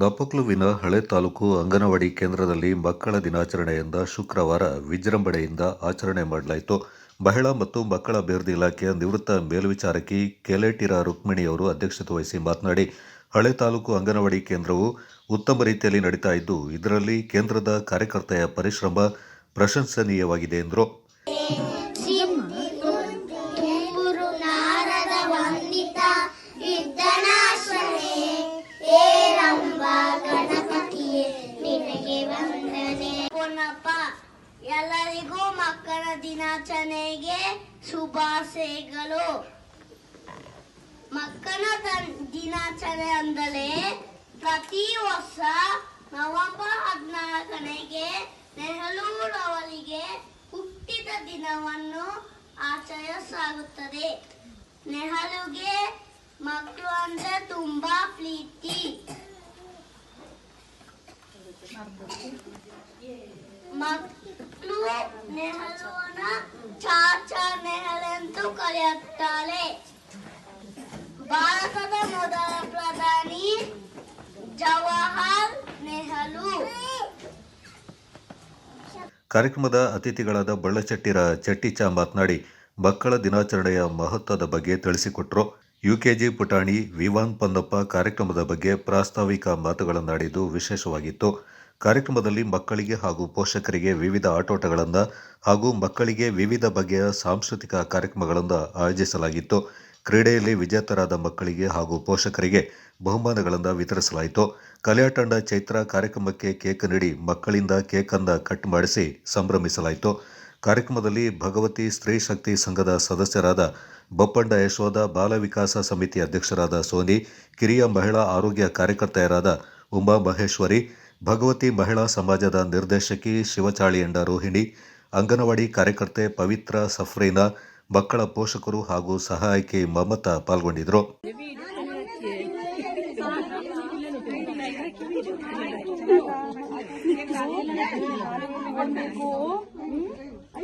ನಾಪಕ್ಲುವಿನ ಹಳೆ ತಾಲೂಕು ಅಂಗನವಾಡಿ ಕೇಂದ್ರದಲ್ಲಿ ಮಕ್ಕಳ ದಿನಾಚರಣೆಯಿಂದ ಶುಕ್ರವಾರ ವಿಜೃಂಭಣೆಯಿಂದ ಆಚರಣೆ ಮಾಡಲಾಯಿತು. ಮಹಿಳಾ ಮತ್ತು ಮಕ್ಕಳ ಅಭಿವೃದ್ಧಿ ಇಲಾಖೆಯ ನಿವೃತ್ತ ಮೇಲ್ವಿಚಾರಕಿ ಕೆಲೇಟಿರ ರುಕ್ಮಿಣಿಯವರು ಅಧ್ಯಕ್ಷತೆ ವಹಿಸಿ ಮಾತನಾಡಿ, ಹಳೆ ತಾಲೂಕು ಅಂಗನವಾಡಿ ಕೇಂದ್ರವು ಉತ್ತಮ ರೀತಿಯಲ್ಲಿ ನಡೀತಾ ಇದ್ದು, ಇದರಲ್ಲಿ ಕೇಂದ್ರದ ಕಾರ್ಯಕರ್ತೆಯ ಪರಿಶ್ರಮ ಪ್ರಶಂಸನೀಯವಾಗಿದೆ ಎಂದರು. ಎಲ್ಲರಿಗೂ ಮಕ್ಕಳ ದಿನಾಚರಣೆಗೆ ಶುಭಾಶಯಗಳು. ಮಕ್ಕಳ ದಿನಾಚರಣೆ ಅಂದರೆ ಪ್ರತಿ ವರ್ಷ ನವೆಂಬರ್ ಹದಿನಾಲ್ಕನೆಗೆ ನೆಹರೂರವರಿಗೆ ಹುಟ್ಟಿದ ದಿನವನ್ನು ಆಚರಿಸಲಾಗುತ್ತದೆ. ನೆಹರುಗೆ ಮಕ್ಕಳು ಅಂದರೆ ತುಂಬಾ ಪ್ರೀತಿ. ಮಕ್ಕಳು ನೆಹಲುವನ ಚಾಚಾ ನೆಹರೆಂದು ಕರೆಯುತ್ತಾರೆ. ಭಾರತದ ಮೊದಲ ಪ್ರಧಾನಿ ಜವಾಹರ್ ನೆಹಲು ಕಾರ್ಯಕ್ರಮದ ಅತಿಥಿಗಳಾದ ಬಳ್ಳಚಟ್ಟಿರ ಚಟ್ಟಿಚಾ ಮಾತನಾಡಿ, ಮಕ್ಕಳ ದಿನಾಚರಣೆಯ ಮಹತ್ವದ ಬಗ್ಗೆ ತಿಳಿಸಿಕೊಟ್ರು. ಯುಕೆಜಿ ಪುಟಾಣಿ ವಿವಾನ್ ಪೊನ್ನಪ್ಪ ಕಾರ್ಯಕ್ರಮದ ಬಗ್ಗೆ ಪ್ರಾಸ್ತಾವಿಕ ಮಾತುಗಳನ್ನಾಡಿದ್ದು ವಿಶೇಷವಾಗಿತ್ತು. ಕಾರ್ಯಕ್ರಮದಲ್ಲಿ ಮಕ್ಕಳಿಗೆ ಹಾಗೂ ಪೋಷಕರಿಗೆ ವಿವಿಧ ಆಟೋಟಗಳನ್ನು ಹಾಗೂ ಮಕ್ಕಳಿಗೆ ವಿವಿಧ ಬಗೆಯ ಸಾಂಸ್ಕೃತಿಕ ಕಾರ್ಯಕ್ರಮಗಳನ್ನು ಆಯೋಜಿಸಲಾಗಿತ್ತು. ಕ್ರೀಡೆಯಲ್ಲಿ ವಿಜೇತರಾದ ಮಕ್ಕಳಿಗೆ ಹಾಗೂ ಪೋಷಕರಿಗೆ ಬಹುಮಾನಗಳನ್ನು ವಿತರಿಸಲಾಯಿತು. ಕಲೆಯ ತಂಡ ಚೈತ್ರ ಕಾರ್ಯಕ್ರಮಕ್ಕೆ ಕೇಕ್ ನೀಡಿ ಮಕ್ಕಳಿಂದ ಕೇಕನ್ನು ಕಟ್ ಮಾಡಿಸಿ ಸಂಭ್ರಮಿಸಲಾಯಿತು. ಕಾರ್ಯಕ್ರಮದಲ್ಲಿ ಭಗವತಿ ಸ್ತ್ರೀ ಶಕ್ತಿ ಸಂಘದ ಸದಸ್ಯರಾದ ಬಪ್ಪಂಡ ಯಶೋಧ ಬಾಲ ವಿಕಾಸ ಸಮಿತಿ ಅಧ್ಯಕ್ಷರಾದ ಸೋನಿ, ಕಿರಿಯ ಮಹಿಳಾ ಆರೋಗ್ಯ ಕಾರ್ಯಕರ್ತೆಯರಾದ ಉಮಾ ಮಹೇಶ್ವರಿ ಭಗವತಿ ಮಹಿಳಾ ಸಮಾಜದ ನಿರ್ದೇಶಕಿ ಶಿವಚಾಳಿಯಂಡ ರೋಹಿಣಿ, ಅಂಗನವಾಡಿ ಕಾರ್ಯಕರ್ತೆ ಪವಿತ್ರ ಸಫ್ರೀನಾ, ಮಕ್ಕಳ ಪೋಷಕರು ಹಾಗೂ ಸಹಾಯಕಿ ಮಮತಾ ಪಾಲ್ಗೊಂಡಿದ್ದರು.